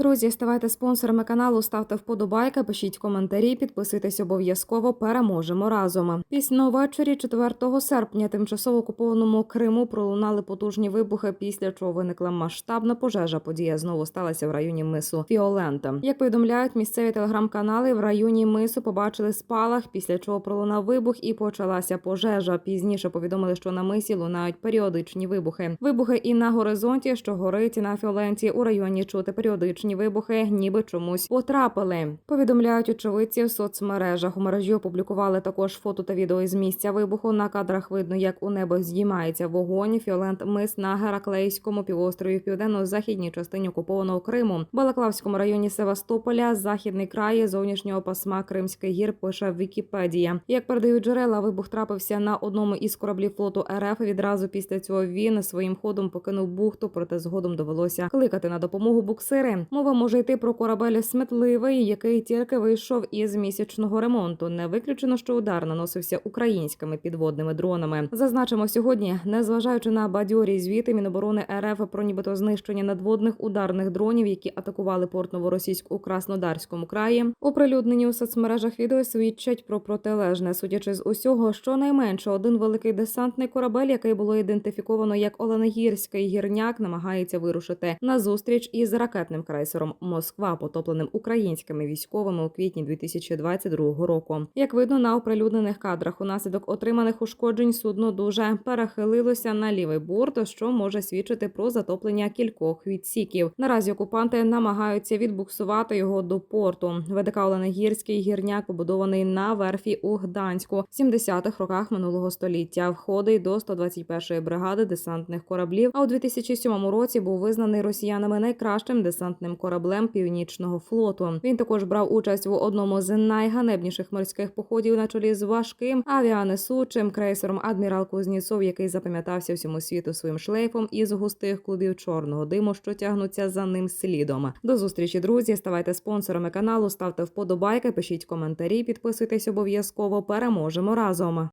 друзі, ставайте спонсорами каналу, ставте вподобайки, пишіть коментарі, підписуйтесь обов'язково. Переможемо разом. Пізно ввечері 4 серпня тимчасово окупованому Криму пролунали потужні вибухи, після чого виникла масштабна пожежа. Подія знову сталася в районі мису Фіолента. Як повідомляють місцеві телеграм-канали, в районі мису побачили спалах, після чого пролунав вибух і почалася пожежа. Пізніше повідомили, що на мисі лунають періодичні вибухи. Вибухи і на горизонті, що горить на Фіоленті у районі чути періодичні вибухи, ніби чомусь потрапили. Повідомляють очевидці в соцмережах. У мережі опублікували також фото та відео із місця вибуху. На кадрах видно, як у небо здіймається вогонь. Фіолент мис на Гераклейському півострові в південно-західній частині окупованого Криму, Балаклавському районі Севастополя, західний край зовнішнього пасма Кримських гір. Пише Вікіпедія. Як передають джерела, вибух трапився на одному із кораблів флоту РФ. Відразу після цього він своїм ходом покинув бухту, проте згодом довелося кликати на допомогу буксири. Мова може йти про корабель сметливий, який тільки вийшов із місячного ремонту. Не виключено, що удар наносився українськими підводними дронами. Зазначимо сьогодні, незважаючи на бадьорі звіти Міноборони РФ про нібито знищення надводних ударних дронів, які атакували порт Новоросійськ у Краснодарському краї. Оприлюднені у соцмережах відео свідчать про протилежне, судячи з усього, щонайменше один великий десантний корабель, який було ідентифіковано як Оленегірський гірняк, намагається вирушити на зустріч із ракетним крейсером Москва, потопленим українськими військовими у квітні 2022 року. Як видно на оприлюднених кадрах, унаслідок отриманих ушкоджень судно дуже перехилилося на лівий борт, що може свідчити про затоплення кількох відсіків. Наразі окупанти намагаються відбуксувати його до порту. ВДК Оленегірський гірняк побудований на верфі у Гданську в 70-х роках минулого століття. Входить до 121-ї бригади десантних кораблів. А у 2007 році був визнаний росіянами найкращим десантним кораблем північного флоту. Він також брав участь у одному з найганебніших морських походів на чолі з важким авіанесучим крейсером Адмірал Кузнєцов, який запам'ятався всьому світу своїм шлейфом із густих клубів чорного диму, що тягнуться за ним слідом. До зустрічі, друзі. Ставайте спонсорами каналу, ставте вподобайки, пишіть коментарі, підписуйтесь обов'язково. Переможемо разом.